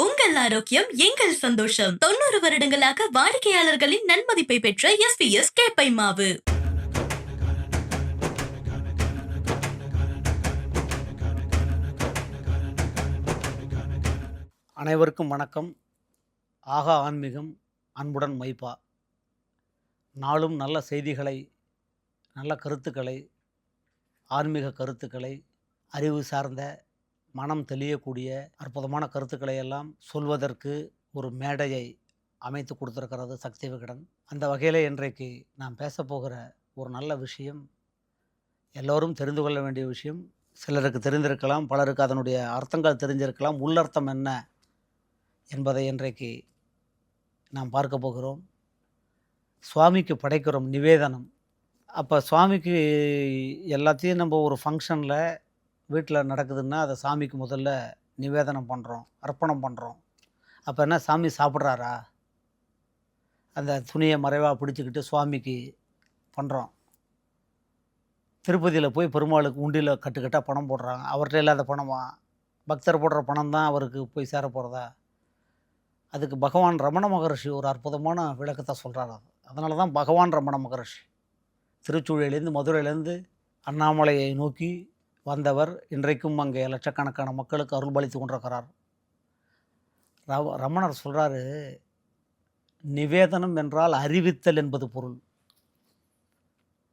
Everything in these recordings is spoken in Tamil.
உங்கள் ஆரோக்கியம் எங்கள் சந்தோஷம். தொண்ணூறு வருடங்களாக வாடிக்கையாளர்களின் நன்மதிப்பை பெற்ற எஸ்பிஎஸ் கேப்பை மாவு. அனைவருக்கும் வணக்கம். ஆகா ஆன்மீகம் அன்புடன் மைப்பா நாளும் நல்ல செய்திகளை நல்ல கருத்துக்களை ஆன்மீக கருத்துக்களை அறிவு சார்ந்த மனம் தெளியக்கூடிய அற்புதமான கருத்துக்களை எல்லாம் சொல்வதற்கு ஒரு மேடையை அமைத்து கொடுத்துருக்கிறது சக்தி விகடன். அந்த வகையில் இன்றைக்கு நாம் பேசப்போகிற ஒரு நல்ல விஷயம் எல்லோரும் தெரிந்து கொள்ள வேண்டிய விஷயம் சிலருக்கு தெரிந்திருக்கலாம் பலருக்கு அதனுடைய அர்த்தங்கள் தெரிஞ்சிருக்கலாம் உள்ளர்த்தம் என்ன என்பதை இன்றைக்கு நாம் பார்க்க போகிறோம். சுவாமிக்கு படைக்கிறோம் நிவேதனம். அப்போ சுவாமிக்கு எல்லாத்தையும் நம்ம ஒரு ஃபங்க்ஷனில் வீட்டில் நடக்குதுன்னா அதை சாமிக்கு முதல்ல நிவேதனம் பண்ணுறோம் அர்ப்பணம் பண்ணுறோம். அப்போ என்ன சாமி சாப்பிட்றாரா? அந்த துணியை மறைவாக பிடிச்சிக்கிட்டு சுவாமிக்கு பண்ணுறோம். திருப்பதியில் போய் பெருமாளுக்கு உண்டியில் கட்டுக்கட்டாக பணம் போடுறாங்க. அவர்கிட்ட இல்லாத பணமா? பக்தர் போடுற பணம் தான் அவருக்கு போய் சேர போகிறதா அதுக்கு பகவான் ரமண மகரிஷி ஒரு அற்புதமான விளக்கத்தை சொல்கிறார் அது. அதனால தான் பகவான் ரமண மகரிஷி. திருச்சூழிலேருந்து மதுரையிலேருந்து அண்ணாமலையை நோக்கி வந்தவர் இன்றைக்கும் அங்கே லட்சக்கணக்கான மக்களுக்கு அருள்பளித்து கொண்டிருக்கிறார். ரவ ரமணர் சொல்கிறாரு நிவேதனம் என்றால் அறிவித்தல் என்பது பொருள்.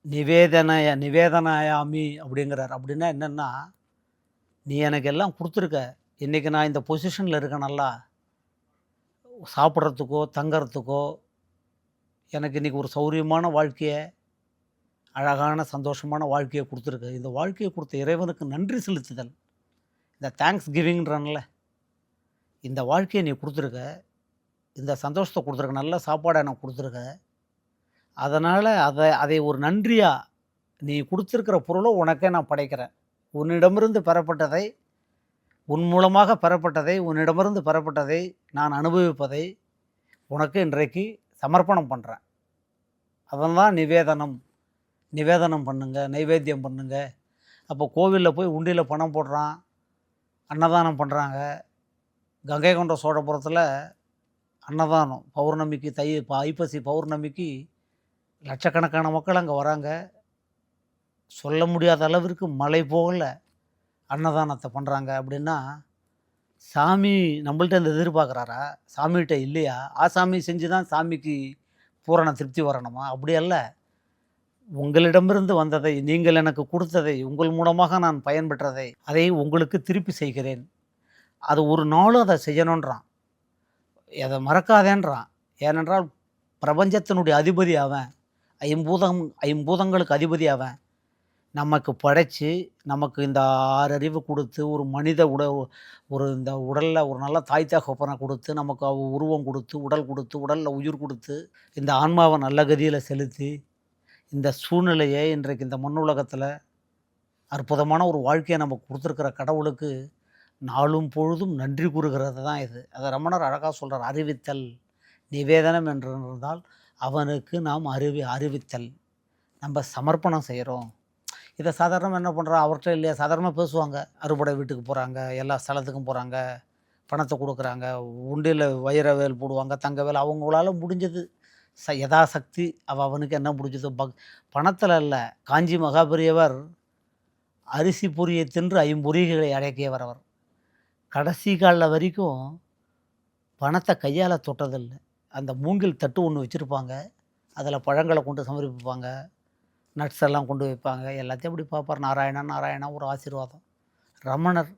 நிவேதனய நிவேதனாயாமி அப்படிங்கிறார். அப்படின்னா என்னென்னா நீ எனக்கு எல்லாம் கொடுத்துருக்க. இன்றைக்கி நான் இந்த பொசிஷனில் இருக்கேன் நல்லா. சாப்பிட்றதுக்கோ தங்கிறதுக்கோ எனக்கு இன்றைக்கி ஒரு சௌரியமான வாழ்க்கையை அழகான சந்தோஷமான வாழ்க்கையை கொடுத்துருக்கு. இந்த வாழ்க்கையை கொடுத்த இறைவனுக்கு நன்றி செலுத்துதல். இந்த தேங்க்ஸ் கிவிங்ன்றன்ல இந்த வாழ்க்கையை நீ கொடுத்துருக்க. இந்த சந்தோஷத்தை கொடுத்துருக்க. நல்ல சாப்பாடை எனக்கு கொடுத்துருக்க. அதனால் அதை அதை ஒரு நன்றியாக நீ கொடுத்துருக்கிற பொருளை உனக்கே நான் படைக்கிறேன். உன்னிடமிருந்து பெறப்பட்டதை உன் மூலமாக பெறப்பட்டதை உன்னிடமிருந்து பெறப்பட்டதை நான் அனுபவிப்பதை உனக்கு இன்றைக்கு சமர்ப்பணம் பண்ணுறேன் அதன் நிவேதனம். நிவேதனம் பண்ணுங்க நைவேத்தியம் பண்ணுங்க. அப்போ கோவிலில் போய் உண்டியில் பணம் போடுறான் அன்னதானம் பண்ணுறாங்க கங்கை கொண்ட சோழபுரத்தில் அன்னதானம் பௌர்ணமிக்கு தை ஐப்பசி பௌர்ணமிக்கு லட்சக்கணக்கான மக்கள் அங்கே வராங்க. சொல்ல முடியாத அளவிற்கு மழை போகல அன்னதானத்தை பண்ணுறாங்க அப்படின்னா சாமி நம்மள்ட்ட இந்த எதிர்பார்க்குறாரா? சாமிகிட்ட இல்லையா? ஆசாமி செஞ்சு தான் சாமிக்கு பூரண திருப்தி வரணுமா? அப்படி அல்ல. உங்களிடமிருந்து வந்ததை நீங்கள் எனக்கு கொடுத்ததை உங்கள் மூலமாக நான் பயன்பெற்றதை அதை உங்களுக்கு திருப்பி செய்கிறேன். அது ஒரு நாளும் அதை செய்யணுன்றான் அதை மறக்காதேன்றான். ஏனென்றால் பிரபஞ்சத்தினுடைய அதிபதி அவன். ஐம்பூதம் ஐம்பூதங்களுக்கு அதிபதி அவன். நமக்கு படைச்சு நமக்கு இந்த ஆறு அறிவு கொடுத்து ஒரு மனித உட ஒரு இந்த உடலில் ஒரு நல்ல தாய் தகப்பனை கொடுத்து நமக்கு அவ உருவம் கொடுத்து உடல் கொடுத்து உடலில் உயிர் கொடுத்து இந்த ஆன்மாவை நல்ல கதியில் செலுத்தி இந்த சூழ்நிலையை இன்றைக்கு இந்த மண்ணுலகத்தில் அற்புதமான ஒரு வாழ்க்கையை நம்ம கொடுத்துருக்கிற கடவுளுக்கு நாளும் பொழுதும் நன்றி கூறுகிறது தான் இது. அதை ரமணர் அழகாக சொல்கிறார் அறிவித்தல் நிவேதனம் என்று இருந்தால் அவனுக்கு நாம் அறிவி அறிவித்தல். நம்ம சமர்ப்பணம் செய்கிறோம் இதை சாதாரணமாக என்ன பண்ணுறோம் அவர்கிட்ட இல்லையா? சாதாரணமாக பேசுவாங்க. அறுபடை வீட்டுக்கு போகிறாங்க எல்லா ஸ்தலத்துக்கும் போகிறாங்க பணத்தை கொடுக்குறாங்க உண்டியில் வைர வேல் போடுவாங்க தங்க வேல். அவங்களால முடிஞ்சது ச யதாசக்தி அவ அவனுக்கு என்ன பிடிச்சதோ பக் பணத்தில் அல்ல காஞ்சி மகாபெரியவர் அரிசி பொரியை தின்று ஐம்பொறிகளை அடக்கியவர் அவர். கடைசி காலில் வரைக்கும் பணத்தை கையால் தொட்டதில்லை. அந்த மூங்கில் தட்டு ஒன்று வச்சுருப்பாங்க. அதில் பழங்களை கொண்டு சமர்ப்பிப்பாங்க. நட்ஸ் எல்லாம் கொண்டு வைப்பாங்க. எல்லாத்தையும் அப்படி பார்ப்பார். நாராயணா நாராயணா ஒரு ஆசீர்வாதம். ரமணர்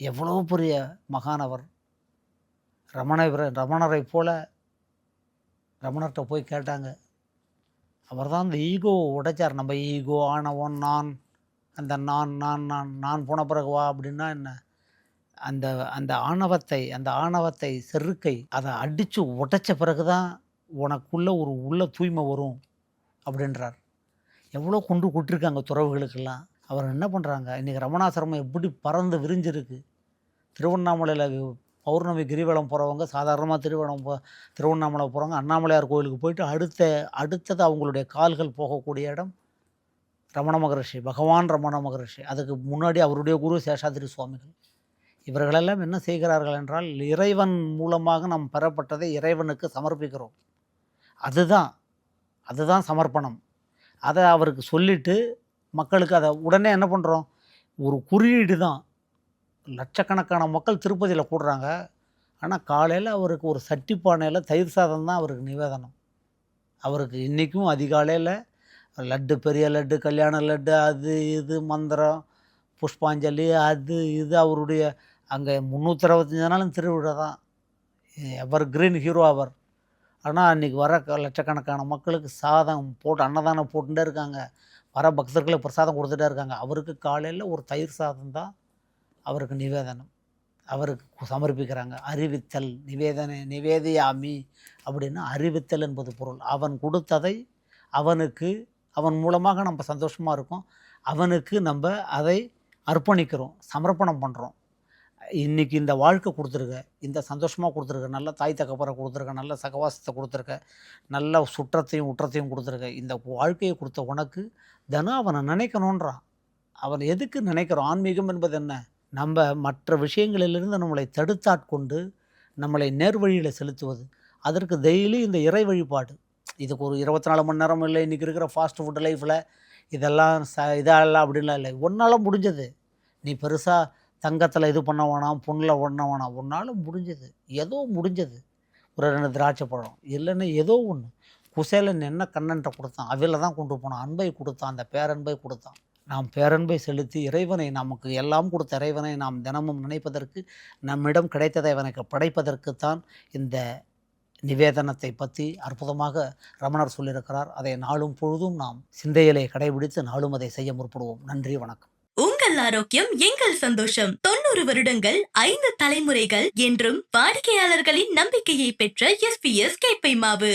எவ்வளோ பெரிய மகானவர் ரமண ரமணரை போல ரமணர்கிட்ட போய் கேட்டாங்க. அவர் தான் அந்த ஈகோ உடைச்சார். நம்ம ஈகோ ஆணவம் நான் அந்த நான் நான் நான் நான் போன பிறகு வா அப்படின்னா என்ன? அந்த அந்த ஆணவத்தை அந்த ஆணவத்தை செருக்கை அதை அடித்து உடைச்ச பிறகு தான் உனக்குள்ளே ஒரு உள்ள தூய்மை வரும் அப்படின்றார். எவ்வளோ கொண்டு கொட்டிருக்காங்க துறவுகளுக்கெல்லாம். அவர் என்ன பண்ணுறாங்க இன்றைக்கி ரமணாசிரமம் எப்படி பறந்து விரிஞ்சிருக்கு? திருவண்ணாமலையில் பௌர்ணமி கிரிவலம் போகிறவங்க சாதாரணமாக திருவண்ணம் போ திருவண்ணாமலை போகிறவங்க அண்ணாமலையார் கோயிலுக்கு போயிட்டு அடுத்த அடுத்தது அவங்களுடைய கால்கள் போகக்கூடிய இடம் ரமண மகரிஷி பகவான் ரமண மகரிஷி. அதுக்கு முன்னாடி அவருடைய குரு சேஷாதிரி சுவாமிகள். இவர்களெல்லாம் என்ன செய்கிறார்கள் என்றால் இறைவன் மூலமாக நாம் பெறப்பட்டதை இறைவனுக்கு சமர்ப்பிக்கிறோம். அதுதான் அதுதான் சமர்ப்பணம். அதை அவருக்கு சொல்லிவிட்டு மக்களுக்கு அதை உடனே என்ன பண்ணுறோம் ஒரு குறியீடு தான் லட்சக்கணக்கான மக்கள் திருப்பதியில் கூடுறாங்க ஆனால் காலையில் அவருக்கு ஒரு சட்டி பானையில் தயிர் சாதம் தான் அவருக்கு நிவேதனம். அவருக்கு இன்றைக்கும் அதிகாலையில் லட்டு பெரிய லட்டு கல்யாண லட்டு அது இது மந்திரம் புஷ்பாஞ்சலி அது இது அவருடைய அங்கே முந்நூற்றி அறுபத்தஞ்சு நாளும் திருவிழா தான். எவர் கிரீன் ஹீரோ அவர். ஆனால் அன்றைக்கி வர க- லட்சக்கணக்கான மக்களுக்கு சாதம் போட்டு அன்னதானம் போட்டுட்டே இருக்காங்க. வர பக்தர்களுக்கு பிரசாதம் கொடுத்துட்டே இருக்காங்க. அவருக்கு காலையில் ஒரு தயிர் சாதம் தான் அவருக்கு நிவேதனம். அவருக்கு சமர்ப்பிக்கிறாங்க. அறிவித்தல் நிவேதன நிவேதியாமி அப்படின்னு அறிவித்தல் என்பது பொருள். அவன் கொடுத்ததை அவனுக்கு அவன் மூலமாக நம்ம சந்தோஷமாக இருக்கோம். அவனுக்கு நம்ம அதை அர்ப்பணிக்கிறோம் சமர்ப்பணம் பண்ணுறோம் இன்றைக்கி இந்த வாழ்க்கை கொடுத்துருக்க இந்த சந்தோஷமாக கொடுத்துருக்க நல்ல தாய் தகப்பரை கொடுத்துருக்க நல்ல சகவாசத்தை கொடுத்துருக்க நல்ல சுற்றத்தையும் உற்றத்தையும் கொடுத்துருக்க இந்த வாழ்க்கையை கொடுத்த உனக்கு தினம் அவனை நினைக்கணுன்றான். அவன் எதுக்கு நினைக்கிறோம் ஆன்மீகம் என்பது என்ன? நம்ம மற்ற விஷயங்களிலிருந்து நம்மளை தடுத்தாட்கொண்டு நம்மளை நேர்வழியில் செலுத்துவது. அதற்கு டெய்லி இந்த இறை வழிபாடு. இதுக்கு ஒரு இருபத்தி நாலு மணி நேரம் இல்லை இன்றைக்கி இருக்கிற ஃபாஸ்ட் ஃபுட் லைஃப்பில் இதெல்லாம் ச இதெல்லாம் அப்படின்லாம் இல்லை. ஒன்றால் முடிஞ்சது. நீ பெருசாக தங்கத்தில் இது பண்ண வேணாம் பொண்ணில் பண்ண வேணாம். ஒன்றால் முடிஞ்சது. ஏதோ முடிஞ்சது. ஒரு ரெண்டு திராட்சை பழம். இல்லைன்னா ஏதோ ஒன்று குசேலன் என்ன கண்ணன்ட்ட கொடுத்தான்? அவையில் தான் கொண்டு போனான். அன்பை கொடுத்தான். அந்த பேரன்பை கொடுத்தான். நாம் பேரன்பை செலுத்தி இறைவனை நமக்கு எல்லாம் கொடுத்த இறைவனை நாம் தினமும் நினைப்பதற்கு நம்மிடம் கிடைத்ததை அவனுக்கு படைப்பதற்குத்தான் இந்த நிவேதனத்தை பற்றி அற்புதமாக ரமணர் சொல்லியிருக்கிறார். அதை நாளும் பொழுதும் நாம் சிந்தையிலே கடைபிடித்து நாளும் அதை செய்ய முற்படுவோம். நன்றி வணக்கம். உங்கள் ஆரோக்கியம் எங்கள் சந்தோஷம். தொண்ணூறு வருடங்கள் ஐந்து தலைமுறைகள் என்றும் வாடிக்கையாளர்களின் நம்பிக்கையை பெற்ற எஸ்பிஎஸ் கேப்பை மாவு.